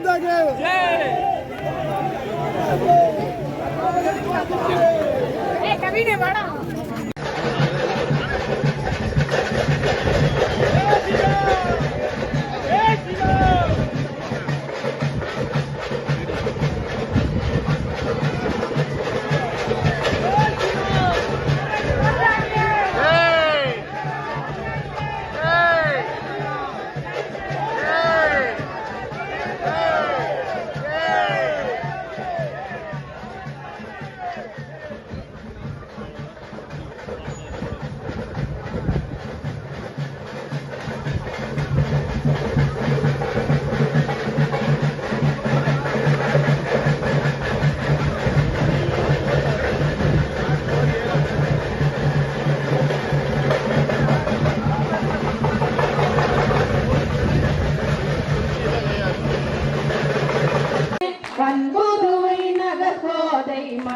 ಮಾತಾಗೆ ಏ ಕವಿನೇ ಬೇಡ.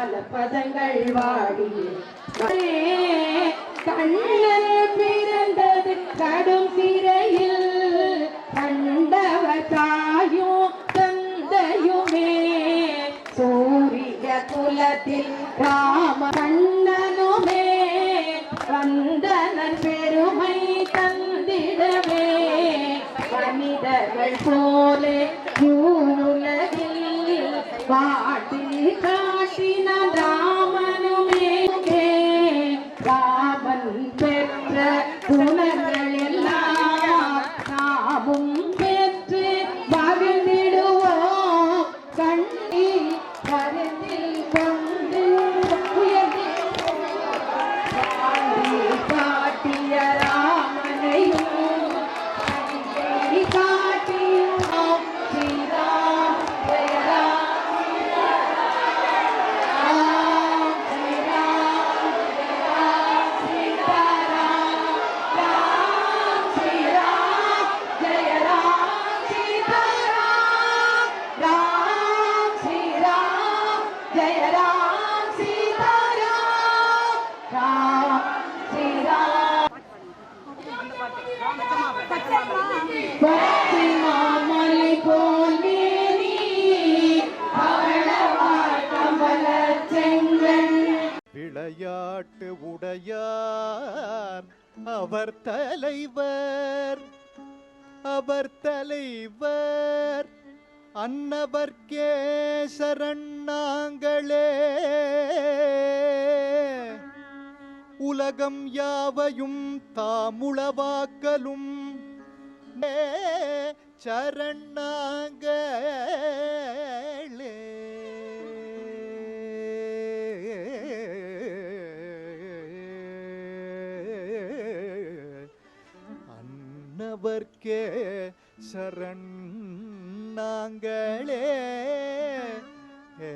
பல பதங்கள் வாடி. கண்ணன் பிறந்தது கடும் சிறையில். கண்டவ தாயும் தந்தையுமே. சூரிய குலத்தில் ராம கண்ணனுமே வந்தனன் பெருமை தந்திடவே. மனிதர்கள் போலே விளையாட்டு உடையார் அவர் தலைவர். அவர் தலைவர் அன்னவர்க்கே சரணாங்களே உலகம் யாவையும் தாமுளவாக்கலும் சரணாங்களே அன்னவர்க்கே சரணாங்களே ஏ